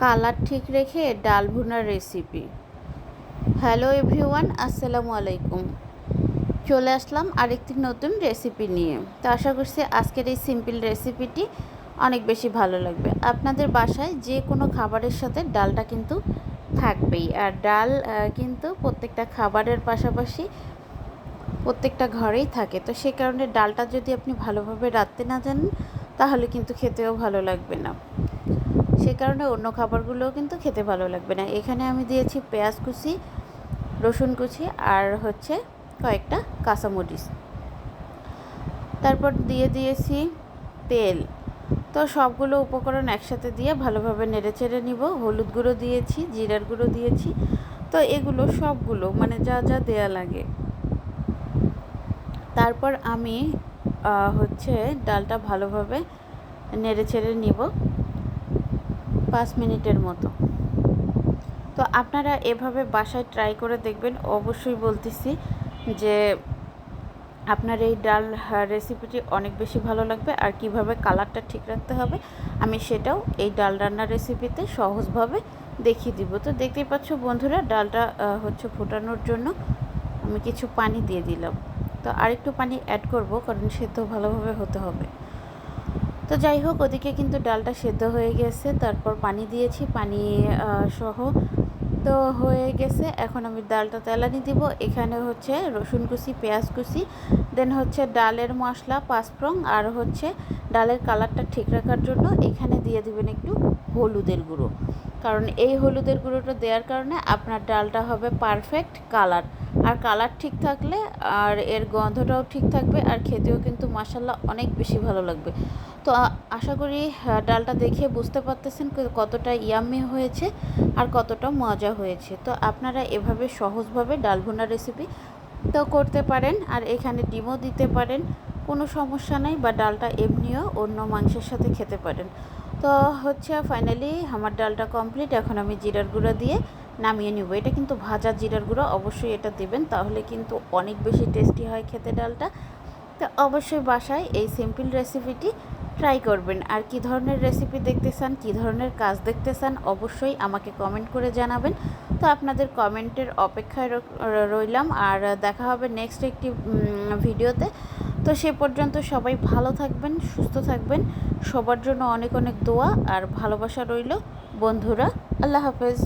Colour ঠিক রেখে ডাল ভুনার রেসিপি হ্যালো এভরিওয়ান আসসালামু আলাইকুম। চলে আসলাম আরেকটি নতুন রেসিপি নিয়ে। তো আশা করছি আজকের এই সিম্পল রেসিপিটি অনেক বেশি ভালো লাগবে। আপনাদের বাসায় যে কোনো খাবারের সাথে ডালটা কিন্তু থাকবেই। আর ডাল কিন্তু প্রত্যেকটা খাবারের পাশাপাশি প্রত্যেকটা ঘরেই থাকে। তো সে কারণে ডালটা যদি আপনি ভালোভাবে রাঁধতে না জানেন, তাহলে কিন্তু খেতেও ভালো লাগবে না। সে কারণে অন্য খাবারগুলোও কিন্তু খেতে ভালো লাগবে না। এখানে আমি দিয়েছি পেঁয়াজ কুচি, রসুন কুচি আর হচ্ছে কয়েকটা কাঁচামরিচ। তারপর দিয়ে দিয়েছি তেল। তো সবগুলো উপকরণ একসাথে দিয়ে ভালোভাবে নেড়ে চেড়ে নিব। হলুদ গুঁড়ো দিয়েছি, জিরার গুঁড়ো দিয়েছি। তো এগুলো সবগুলো মানে যা যা দেয়া লাগে। তারপর আমি হচ্ছে ডালটা ভালোভাবে নেড়ে ছেড়ে নিব। পাঁচ মিনিটের মতো। তো আপনারা এভাবে বাসায় ট্রাই করে দেখবেন। অবশ্যই বলতেছি যে আপনার এই ডাল রেসিপিটি অনেক বেশি ভালো লাগবে আর কীভাবে কালারটা ঠিক রাখতে হবে আমি সেটাও এই ডাল রান্নার রেসিপিতে সহজভাবে দেখিয়ে দিব। তো দেখতেই পাচ্ছ বন্ধুরা, ডালটা হচ্ছে ফোটানোর জন্য আমি কিছু পানি দিয়ে দিলাম। তো আরেকটু পানি অ্যাড করব কারণ সেদ্ধ ভালোভাবে হতে হবে। তো যাই হোক, ওদিকে কিন্তু ডালটা সেদ্ধ হয়ে গেছে। তারপর পানি দিয়েছি, পানি সহ। তো হয়ে গেছে, এখন আমি ডালটা তেলানি দিব। এখানে হচ্ছে রসুন কুচি, পেঁয়াজ কুচি, দেন হচ্ছে ডালের মশলা পাঁচফ্রং আর হচ্ছে ডালের কালারটা ঠিক রাখার জন্য এখানে দিয়ে দিবেন একটু হলুদের গুঁড়ো। কারণ এই হলুদের গুঁড়োটা দেওয়ার কারণে আপনার ডালটা হবে পারফেক্ট কালার। আর কালার ঠিক থাকলে আর এর গন্ধটাও ঠিক থাকবে আর খেতেও কিন্তু মাসাল্লাহ অনেক বেশি ভালো লাগবে। তো আশা করি ডালটা দেখে বুঝতে পারতেছেন কতটা ইয়াম্মি হয়েছে আর কতটা মজা হয়েছে। তো আপনারা এভাবে সহজভাবে ডাল ভুনা রেসিপি তো করতে পারেন আর এখানে ডিমও দিতে পারেন। কোনো সমস্যা নেই বা ডালটা এমনিও অন্য মাংসের সাথে খেতে পারেন। তো হচ্ছে ফাইনালি আমার ডালটা কমপ্লিট এখন আমি জিরার গুঁড়া দিয়ে নামিয়ে নিব। এটা কিন্তু ভাজা জিরার গুঁড়ো, অবশ্যই এটা দেবেন, তাহলে কিন্তু অনেক বেশি টেস্টি হয় খেতে ডালটা। তো অবশ্যই বাসায় এই সিম্পল রেসিপিটি ট্রাই করবেন। আর কি ধরনের রেসিপি দেখতে চান, কী ধরনের কাজ দেখতে চান, অবশ্যই আমাকে কমেন্ট করে জানাবেন। তো আপনাদের কমেন্টের অপেক্ষায় রইলাম, আর দেখা হবে নেক্সট একটি ভিডিওতে তো সে পর্যন্ত সবাই ভালো থাকবেন, সুস্থ থাকবেন। সবার জন্য অনেক অনেক দোয়া আর ভালোবাসা রইল। বন্ধুরা, আল্লাহ হাফেজ।